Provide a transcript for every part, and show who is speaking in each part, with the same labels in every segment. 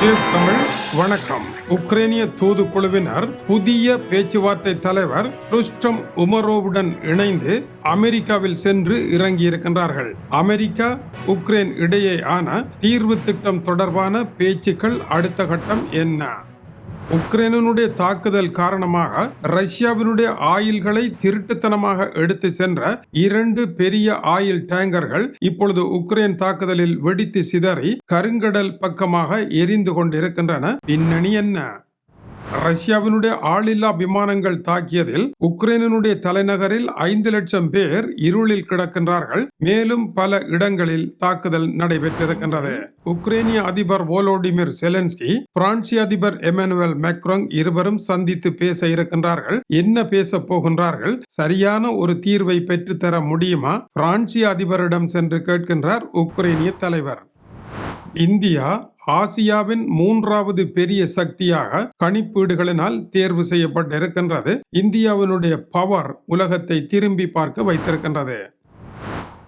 Speaker 1: தமிழ். வணக்கம். உக்ரைனிய தூதுக்குழுவினர் புதிய பேச்சுவார்த்தை தலைவர் ருஸ்டம் உமரோவுடன் இணைந்து அமெரிக்காவில் சென்று இறங்கியிருக்கின்றார்கள். அமெரிக்கா உக்ரைன் இடையேயான தீர்வு திட்டம் தொடர்பான பேச்சுக்கள் அடுத்த கட்டம் என்ன? உக்ரைனுடைய தாக்குதல் காரணமாக ரஷ்யாவினுடைய ஆயில்களை திருட்டுத்தனமாக எடுத்து சென்ற இரண்டு பெரிய ஆயில் டேங்கர்கள் இப்பொழுது உக்ரைன் தாக்குதலில் வெடித்து சிதறி கருங்கடல் பக்கமாக எரிந்து கொண்டிருக்கின்றன. பின்னணி என்ன? ரஷ்யாவினுடைய ஆளில்லா விமானங்கள் தாக்கியதில் உக்ரைனுடைய தலைநகரில் ஐந்து லட்சம் பேர் இருளில் கிடக்கின்றார்கள். மேலும் பல இடங்களில் தாக்குதல் நடைபெற்றிருக்கின்றது. உக்ரைனிய அதிபர் ஓலோடிமிர் செலன்ஸ்கி பிரான்சிய அதிபர் எமனுவல் மேக்ரோங் இருவரும் சந்தித்து பேச இருக்கின்றார்கள். என்ன பேச போகின்றார்கள்? சரியான ஒரு தீர்வை பெற்றுத்தர முடியுமா? பிரான்சிய அதிபரிடம் சென்று கேட்கின்றார் உக்ரைனிய தலைவர். இந்தியா ஆசியாவின் மூன்றாவது பெரிய சக்தியாக கணிப்பீடுகளினால் தேர்வு செய்யப்பட்டிருக்கின்றது. இந்தியாவினுடைய பவர் உலகத்தை திரும்பி பார்க்க வைத்திருக்கின்றது.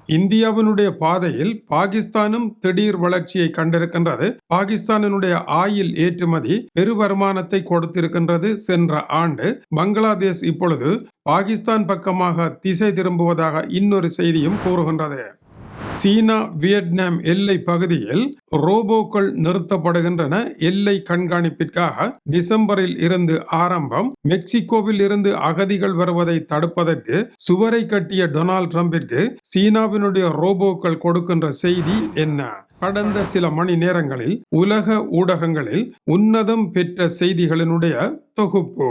Speaker 1: இந்தியாவினுடைய பாதையில் பாகிஸ்தானும் திடீர் வளர்ச்சியை கண்டிருக்கின்றது. பாகிஸ்தானினுடைய ஆயில் ஏற்றுமதி பெரு வருமானத்தை கொடுத்திருக்கின்றது சென்ற ஆண்டு. பங்களாதேஷ் இப்பொழுது பாகிஸ்தான் பக்கமாக திசை திரும்புவதாக இன்னொரு செய்தியும் கூறுகின்றது. சீனா வியட்நாம் எல்லை பகுதியில் ரோபோக்கள் நிறுத்தப்படுகின்றன. எல்லை கண்காணிப்பிற்காக டிசம்பரில் இருந்து ஆரம்பம். மெக்சிகோவில் இருந்து அகதிகள் வருவதை தடுப்பதற்கு சுவரை கட்டிய டொனால்ட் ட்ரம்பிற்கு சீனாவினுடைய ரோபோக்கள் கொடுக்கின்ற செய்தி என்ன? கடந்த சில மணி நேரங்களில் உலக ஊடகங்களில் உன்னதம் பெற்ற செய்திகளினுடைய தொகுப்பு.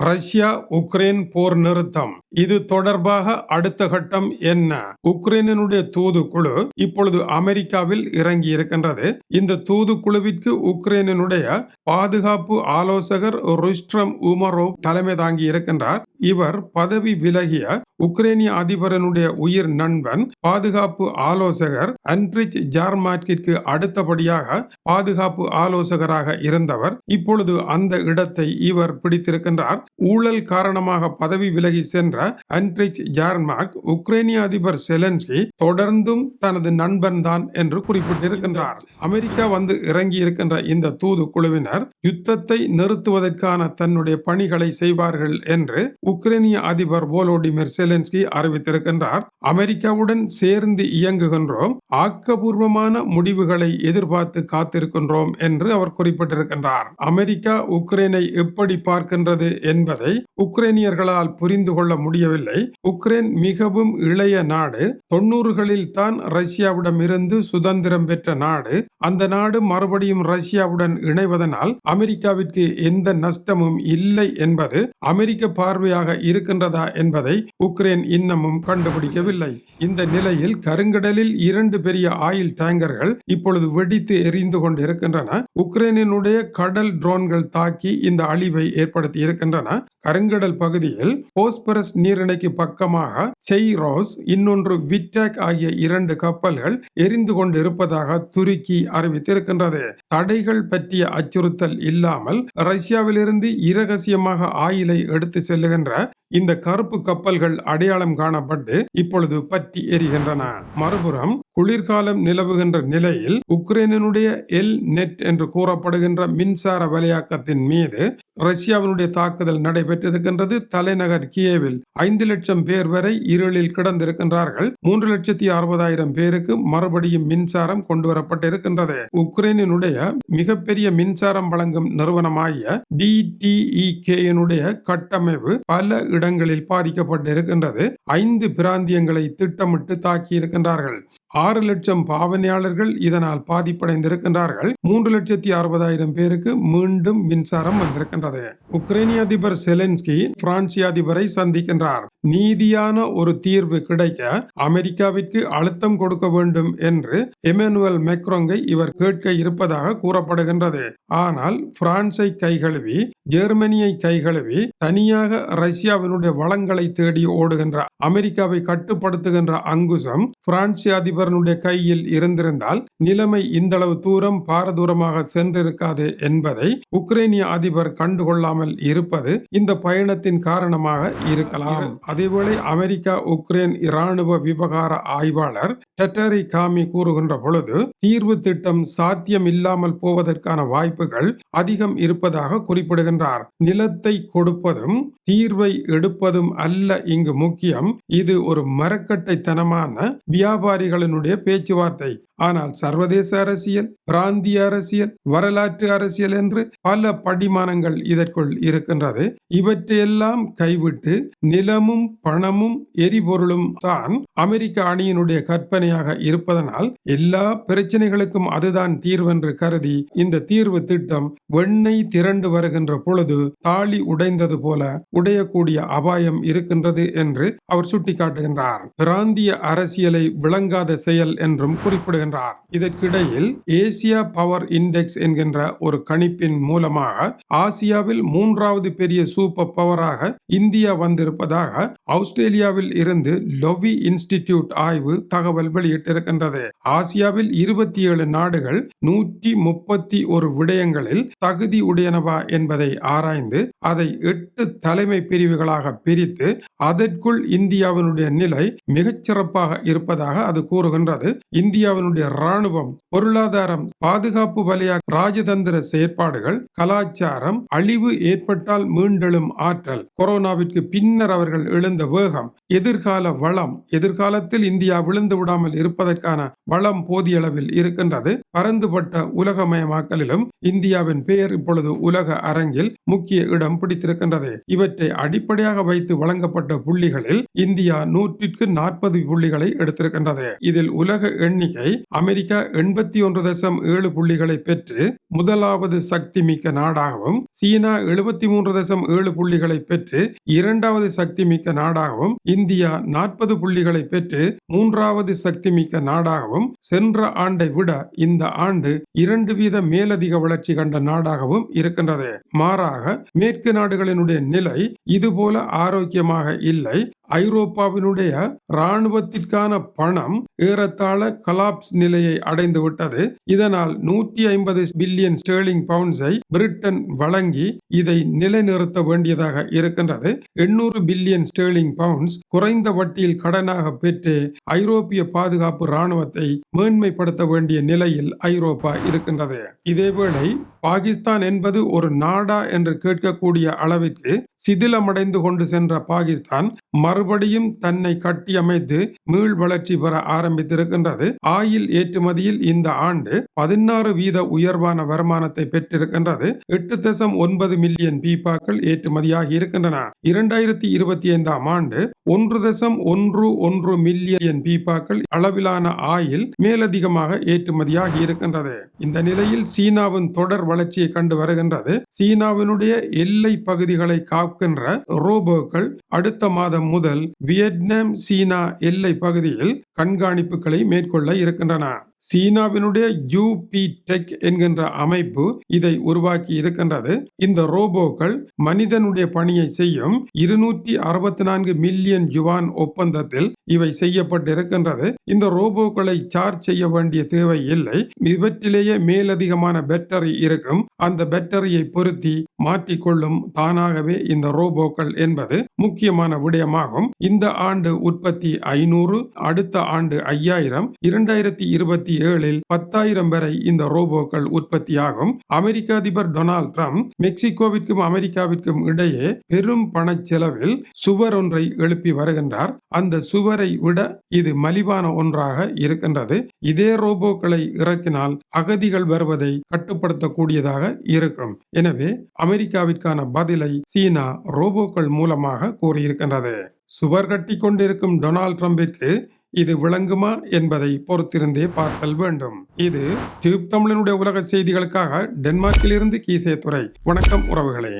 Speaker 1: ரஷ்யா உக்ரைன் போர் நிறுத்தம். இது தொடர்பாக அடுத்த கட்டம் என்ன? உக்ரைனுடைய தூதுக்குழு இப்பொழுது அமெரிக்காவில் இறங்கி இருக்கின்றது இந்த தூதுக்குழுவிற்கு உக்ரைனுடைய பாதுகாப்பு ஆலோசகர் ருஸ்ட்ரம் உமரோவ் தலைமை தாங்கி இருக்கின்றார். இவர் பதவி விலகிய உக்ரைனிய அதிபரனுடைய உயிர் நண்பன் பாதுகாப்பு ஆலோசகர் அன்ட்ரிச் ஜார்மாட்கிற்கு அடுத்தபடியாக பாதுகாப்பு ஆலோசகராக இருந்தவர். இப்பொழுது அந்த இடத்தை இவர் பிடித்திருக்கின்றார். ஊழல் காரணமாக பதவி விலகி சென்ற அன்ட்ரிச் ஜார்மாக் உக்ரைனிய அதிபர் செலன்ஸ்கி தொடர்ந்தும் தனது நண்பன் தான் என்று குறிப்பிட்டிருக்கின்றார். அமெரிக்கா வந்து இறங்கி இருக்கின்ற இந்த தூது குழுவினர் யுத்தத்தை நிறுத்துவதற்கான தன்னுடைய பணிகளை செய்வார்கள் என்று உக்ரைனிய அதிபர் வோலோடிமிர் செலன்ஸ்கி அறிவித்திருக்கின்றார். அமெரிக்காவுடன் சேர்ந்து இயங்குகின்றோம். ஆக்கபூர்வமான முடிவுகளை எதிர்பார்த்து காத்திருக்கின்றோம் என்று அவர் குறிப்பிட்டிருக்கின்றார். அமெரிக்கா உக்ரைனை எப்படி பார்க்கின்றது என்பதை உக்ரைனியர்களால் புரிந்து கொள்ள முடியவில்லை. உக்ரைன் மிகவும் இளைய நாடு. தொன்னூறுகளில் தான் ரஷ்யாவிடம் இருந்து சுதந்திரம் பெற்ற நாடு. அந்த நாடு மறுபடியும் ரஷ்யாவுடன் இணைவதனால் அமெரிக்காவிற்கு எந்த நஷ்டமும் இல்லை என்பது அமெரிக்க பார்வையாக இருக்கின்றதா என்பதை உக்ரைன் இன்னமும் கண்டுபிடிக்கவில்லை. இந்த நிலையில் கருங்கடலில் இரண்டு பெரிய ஆயில் டேங்கர்கள் இப்பொழுது வெடித்து எரிந்து கொண்டிருக்கின்றன. உக்ரைனினுடைய கடல் ட்ரோன்கள் தாக்கி இந்த அழிவை ஏற்படுத்தி இருக்கின்றன. கருங்கடல் பகுதியில் போஸ்பரஸ் நீரிணைக்கு பக்கமாக செய்ரோஸ் இன்னொன்று விட்டாக் ஆகிய இரண்டு கப்பல்கள் எரிந்து கொண்டிருப்பதாக துருக்கி அறிவித்திருக்கின்றது. தடைகள் பற்றிய அச்சுறுத்தல் இல்லாமல் ரஷ்யாவிலிருந்து இரகசியமாக ஆயிலை எடுத்து செல்லுகின்ற இந்த கருப்பு கப்பல்கள் அடையாளம் காணப்பட்டு இப்பொழுது பற்றி எரிகின்றன மறுபுறம் குளிர்காலம் நிலவுகின்ற நிலையில் உக்ரைனுடைய எல் நெட் என்று கூறப்படுகின்ற மின்சார வலையாக்கத்தின் மீது ரஷ்யாவினுடைய தாக்குதல் நடைபெற்றிருக்கின்றது. தலைநகர் கியேவில் ஐந்து லட்சம் பேர் வரை இருளில் கிடந்திருக்கின்றார்கள். மூன்று லட்சத்தி அறுபதாயிரம் பேருக்கு மறுபடியும் மின்சாரம் கொண்டு வரப்பட்டிருக்கின்றது உக்ரைனினுடைய மிகப்பெரிய மின்சாரம் வழங்கும் நிறுவனமாகிய டிடிஇகேனுடைய கட்டமைப்பு பல இடங்களில் பாதிக்கப்பட்டிருக்கின்றது. ஐந்து பிராந்தியங்களை திட்டமிட்டு தாக்கியிருக்கின்றார்கள். ஆறு லட்சம் பாவனையாளர்கள் இதனால் பாதிப்படைந்திருக்கின்றார்கள். மூன்று லட்சத்தி அறுபதாயிரம் பேருக்கு மீண்டும் மின்சாரம் வந்திருக்கின்றது. உக்ரைனிய அதிபர் செலென்ஸ்கி பிரான்சிய அதிபரை சந்திக்கின்றார். நீதியான ஒரு தீர்வு கிடைக்க அமெரிக்காவிற்கு அழுத்தம் கொடுக்க வேண்டும் என்று எமனுவல் மெக்ரோங்கை இவர் கேட்க இருப்பதாக கூறப்படுகின்றது. ஆனால் பிரான்சை கைகழுவி ஜெர்மனியை கைகழுவி தனியாக ரஷ்யாவின் ரஷ்யாவினுடைய வளங்களை தேடி ஓடுகின்ற அமெரிக்காவை கட்டுப்படுத்துகின்ற அங்குசம் பிரான்ஸ் அதிபரனுடைய கையில் இருந்திருந்தால் நிலைமை இந்தளவு தூரம் பாரதூரமாக சென்றிருக்காது என்பதை உக்ரைனிய அதிபர் கண்டுகொள்ளாமல் இருப்பது இந்த பயணத்தின் காரணமாக இருக்கலாம். அதேவேளை அமெரிக்கா உக்ரைன் இராணுவ விவகார ஆய்வாளர் டெட்டரி காமி கூறுகின்ற பொழுது தீர்வு திட்டம் சாத்தியம் இல்லாமல் போவதற்கான வாய்ப்புகள் அதிகம் இருப்பதாக குறிப்பிடுகின்றார். நிலத்தை கொடுப்பதும் தீர்வை எடுப்பதும் அல்ல இங்கு முக்கியம். இது ஒரு மரக்கட்டைத்தனமான வியாபாரிகளினுடைய பேச்சுவார்த்தை. ஆனால் சர்வதேச அரசியல் பிராந்திய அரசியல் வரலாற்று அரசியல் என்று பல படிமானங்கள் இதற்குள் இருக்கின்றது. இவற்றையெல்லாம் கைவிட்டு நிலமும் பணமும் எரிபொருளும் தான் அமெரிக்க அணியினுடைய கற்பனையாக இருப்பதனால் எல்லா பிரச்சனைகளுக்கும் அதுதான் தீர்வென்று கருதி இந்த தீர்வு திட்டம் வெண்ணெய் திரண்டு வருகின்ற பொழுது தாலி உடைந்தது போல உடையக்கூடிய அபாயம் இருக்கின்றது என்று அவர் சுட்டிக்காட்டுகின்றார். பிராந்திய அரசியலை விளங்காத செயல் என்றும் குறிப்பிடுகின்றார். இதற்கிடையில் ஏசியா பவர் இண்டெக்ஸ் என்கின்ற ஒரு கணிப்பின் மூலமாக ஆசியாவில் மூன்றாவது பெரிய சூப்பர் பவராக இந்தியா வந்திருப்பதாக ஆஸ்திரேலியாவில் இருந்து லொவி இன்ஸ்டிடியூட் ஆய்வு தகவல் வெளியிட்டிருக்கின்றது. ஆசியாவில் இருபத்தி ஏழு நாடுகள் நூற்றி முப்பத்தி ஒரு விடயங்களில் தகுதி உடையனவா என்பதை ஆராய்ந்து அதை எட்டு தலைமை பிரிவுகளாக பிரித்து அதற்குள் இந்தியாவினுடைய நிலை மிகச்சிறப்பாக இருப்பதாக அது கூறுகின்றது. இந்தியாவினுடைய ராணுவம் பொருளாதாரம் பாதுகாப்பு வலய ராஜதந்திர செயற்பாடுகள் கலாச்சாரம் அழிவு ஏற்பட்டால் மீண்டெழும் ஆற்றல். கொரோனாவிற்கு பின்னர் அவர்கள் எழுந்த வேகம் எதிர்கால வளம் எதிர்காலத்தில் இந்தியா விழுந்து விடாமல் இருப்பதற்கான வளம் போதிய அளவில் இருக்கின்றது. பரந்துபட்ட உலகமயமாக்கலிலும் இந்தியாவின் பெயர் இப்பொழுது உலக அரங்கில் முக்கிய இடம் பிடித்திருக்கின்றது. இவற்றை அடிப்படையாக வைத்து வழங்கப்பட்ட புள்ளிகளில் இந்தியா நூற்றிற்கு நாற்பது புள்ளிகளை எடுத்திருக்கின்றது. இதில் உலக எண்ணிக்கை அமெரிக்கா எண்பத்தி ஒன்று தசம் ஏழு புள்ளிகளை பெற்று முதலாவது சக்தி மிக்க நாடாகவும் சீனா எழுபத்தி மூன்று தசம் ஏழு புள்ளிகளை பெற்று இரண்டாவது சக்தி மிக்க நாடாகவும் இந்தியா நாற்பது புள்ளிகளை பெற்று மூன்றாவது சக்தி மிக்க நாடாகவும் சென்ற ஆண்டை விட இந்த ஆண்டு இரண்டு வீத மேலதிக வளர்ச்சி கண்ட நாடாகவும் இருக்கின்றது. மாறாக மேற்கு நாடுகளினுடைய நிலை இதுபோல ஆரோக்கியமாக இல்லை. ஐரோப்பாவினுடைய இராணுவத்திற்கான பணம் ஏறத்தாழ கலாப்ஸ் நிலையை அடைந்து விட்டது. இதனால் நூற்றி ஐம்பது பில்லியன் ஸ்டேர்லிங் பவுண்ட்ஸை பிரிட்டன் வழங்கி இதை நிலைநிறுத்த வேண்டியதாக இருக்கின்றது. எண்ணூறு பில்லியன் ஸ்டேர்லிங் பவுண்ட்ஸ் குறைந்த வட்டியில் கடனாக பெற்று ஐரோப்பிய பாதுகாப்பு இராணுவத்தை மேன்மைப்படுத்த வேண்டிய நிலையில் ஐரோப்பா இருக்கின்றது. இதேவேளை பாகிஸ்தான் என்பது ஒரு நாடா என்று கேட்கக்கூடிய அளவிற்கு சிதிலமடைந்து கொண்டு சென்ற பாகிஸ்தான் மறுபடியும் தன்னை கட்டியமைத்து மீள் வளர்ச்சி பெற ஆரம்பித்திருக்கின்றது. ஆயில் ஏற்றுமதியில் இந்த ஆண்டு பதினாறு வீத உயர்வான வருமானத்தை பெற்றிருக்கின்றது. எட்டு தசம் ஒன்பது மில்லியன் பீப்பாக்கள் ஏற்றுமதியாகி இருக்கின்றன. இரண்டாயிரத்தி இருபத்தி ஐந்தாம் ஆண்டு ஒன்று தசம் ஒன்று ஒன்று மில்லியன் பீப்பாக்கள் அளவிலான ஆயில் மேலதிகமாக ஏற்றுமதியாகி இருக்கின்றது. இந்த நிலையில் சீனாவின் தொடர் வளர்ச்சியை கண்டு வருகின்றது. சீனாவினுடைய எல்லை பகுதிகளை காக்கின்ற ரோபோக்கள் அடுத்த மாதம் முதல் வியட்நாம் சீனா எல்லை பகுதியில் கண்காணிப்புகளை மேற்கொள்ள இருக்கின்றன. சீனாவினுடைய யூபி டெக் என்கின்ற அமைப்பு இதை உருவாக்கி இருக்கின்றது. இந்த ரோபோக்கள் மனிதனுடைய பணியை செய்யும் இருநூற்றி அறுபத்தி நான்கு மில்லியன் ஜுவான் ஒப்பந்தத்தில் இவை செய்யப்பட்டிருக்கின்றது. இந்த ரோபோக்களை சார்ஜ் செய்ய வேண்டிய தேவை இல்லை. இவற்றிலேயே மேலதிகமான பேட்டரி இருக்கும். அந்த பேட்டரியை பொருத்தி மாற்றிக்கொள்ளும் தானாகவே இந்த ரோபோக்கள் என்பது முக்கியமான விடயமாகும். இந்த ஆண்டு உற்பத்தி ஐநூறு அடுத்த ஆண்டு ஐயாயிரம். இரண்டாயிரத்தி இருபத்தி இருபத்தி ஏழில் பத்தாயிரம் வரை இந்த ரோபோக்கள் உற்பத்தியாகும். அமெரிக்க அதிபர் டொனால்ட் ட்ரம்ப் மெக்சிகோவிற்கும் அமெரிக்காவிற்கும் இடையே பெரும் பண செலவில் சுவர் ஒன்றை எழுப்பி வருகின்றார். அந்த சுவரை விட இது மலிவான ஒன்றாக இருக்கின்றது. இதே ரோபோக்களை இறக்கினால் அகதிகள் வருவதை கட்டுப்படுத்தக்கூடியதாக இருக்கும். எனவே அமெரிக்காவிற்கான பதிலை சீனா ரோபோக்கள் மூலமாக கூறியிருக்கின்றது. சுவர் கட்டி கொண்டிருக்கும் டொனால்ட் ட்ரம்பிற்கு இது விளங்குமா என்பதை பொறுத்திருந்தே பார்த்தல் வேண்டும். இது டியூப் தமிழனுடைய உலக செய்திகளுக்காக டென்மார்க்கிலிருந்து கீசே துறை வணக்கம் உறவுகளே.